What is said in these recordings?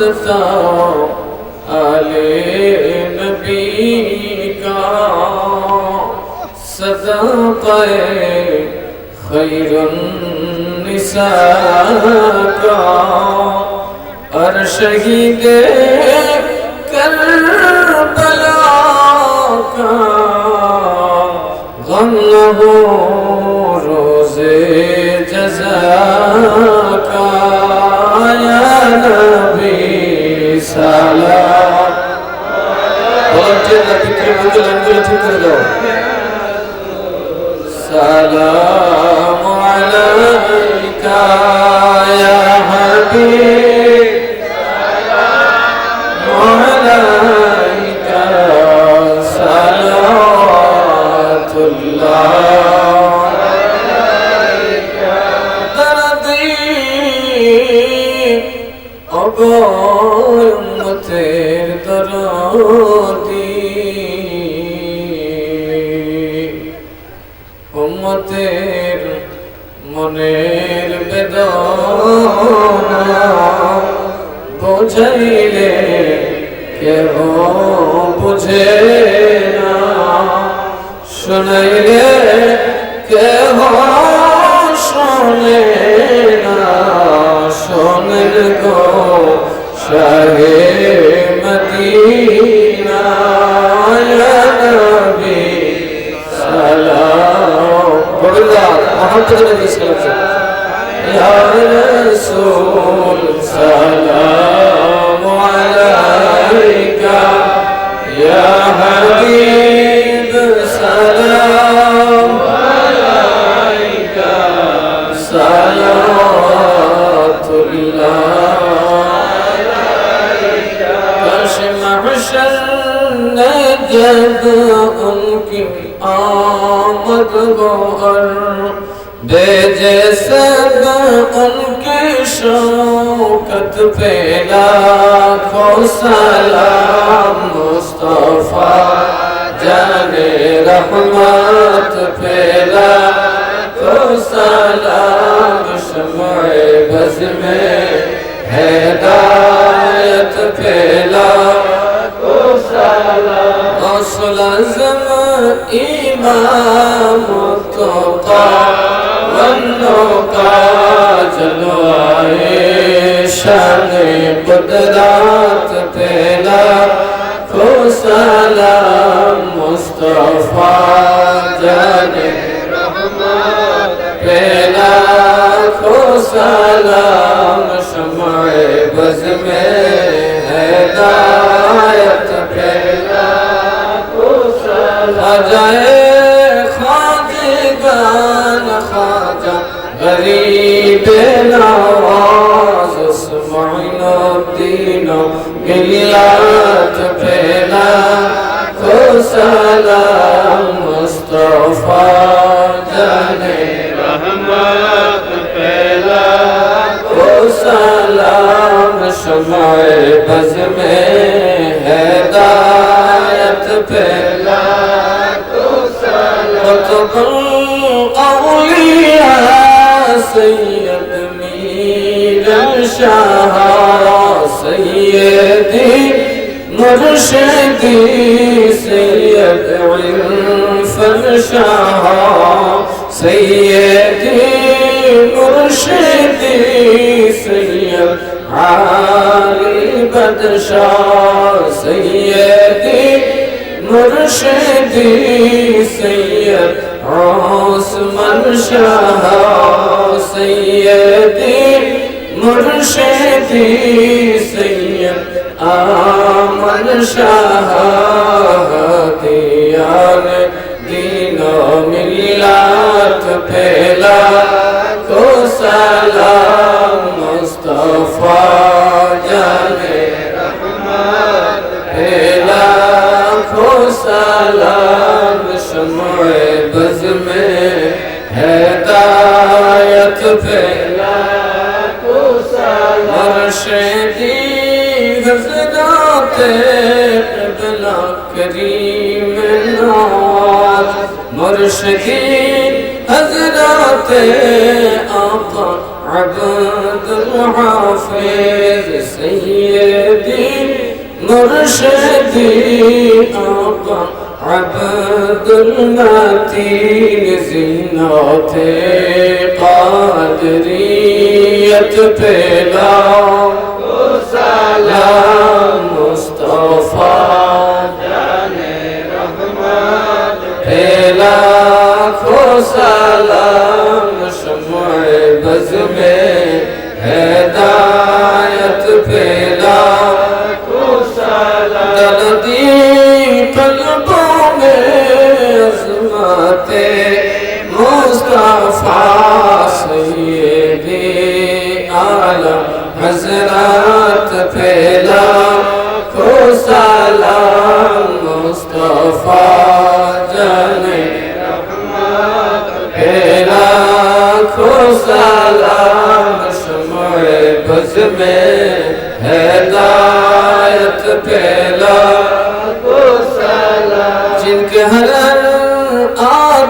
واسطہ آل نبی کا صدا پائے خیر النساء کا عرش ہی دے کربلا کا غم نہ ہو روز جزا کا یا نبی ভলান্টিয়াররা পিতৃমঙ্গল লাইনগুলো ঠিক করে দাও সালাম আলাইকা ইয়া হাবিব। অগমতের দরদি। উম্মতের মনের বেদনা বোঝাইলে কেহ বুঝে না। শোনাইলে কেহ শোনে না শোনেন গো শাহে روشن جد ان کی آمد گوھر دے بھیجے ان کی شوقت پیلا لاکھوں سلام مصطفیٰ جان رحمت پیلا لاکھوں سلام شمع بز میں ہدایت پہ اعظم امام تو بندوں کا جلوائے شان قدران جائے خواجگان خواجہ، غریب نواز اسمعین الدین ملت پھیلا کو سلام، مصطفیٰ شمع بز میں ہدایت پہ سید میر شاہ سیدی مرشدی سید عرفن شاہ سیدی مرشدی سید عالی بدشاہ سیدی مرشدی سید ওসমান শাহ সৈয়দি, মুর্শিদি সৈয়দ আমন শাহ দিয়াল দিন মিলাত ফেলা তো সালাম মুস্তফা জানে রহমান ফেলা খোসালা को सलाम शमए बज में हिदायत फैला को सलाम मर्शदी गजदाते बिना करीम नवाज मुर्शदी हजरत आका अब्द الحافظ سيدي مرشدي آقا عبدالمتين زنات قادرية بلاد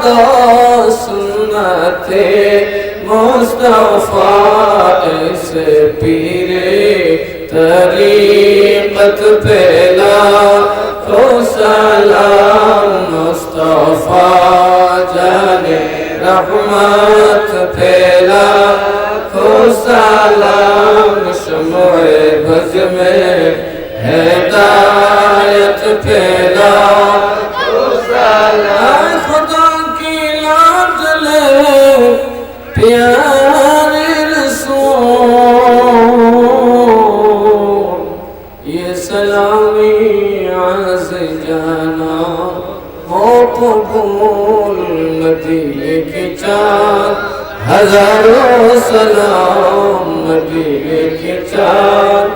تو سنت مصطفیٰ اس پیر طریقت پیلا تو سلام مصطفیٰ جان رحمت ও কবুল মদিনে কে চাঁদ হাজারো সালাম মদিনে কে চাঁদ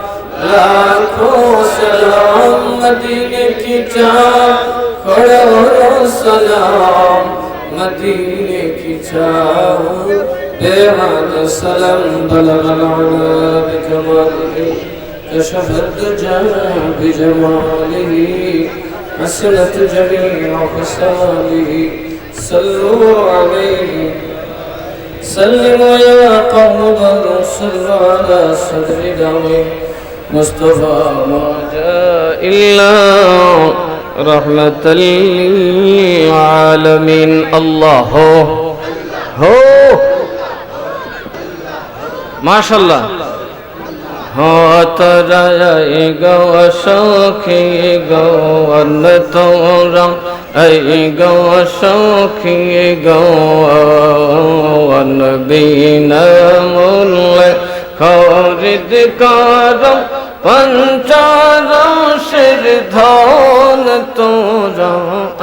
লাখো সালাম মদিনে কে চাঁদ করোড়ো সালাম মদিনে কে চাঁদ দেহাত সালাম বলবলানা বিজমালিহি تشهد جاه بجماله حسنت جميع خصاله صلوا عليه. سلموا يا قوم صلوا على صدر دمي مصطفى ما جاء إلا رحمة للعالمين. الله هو. ما شاء الله হতরাই গৌ সখী গৌন তোরা, এই গৌ সখী গৌন বিনমূল্য খরিদ কর, পঞ্চারশের ধন তোরা।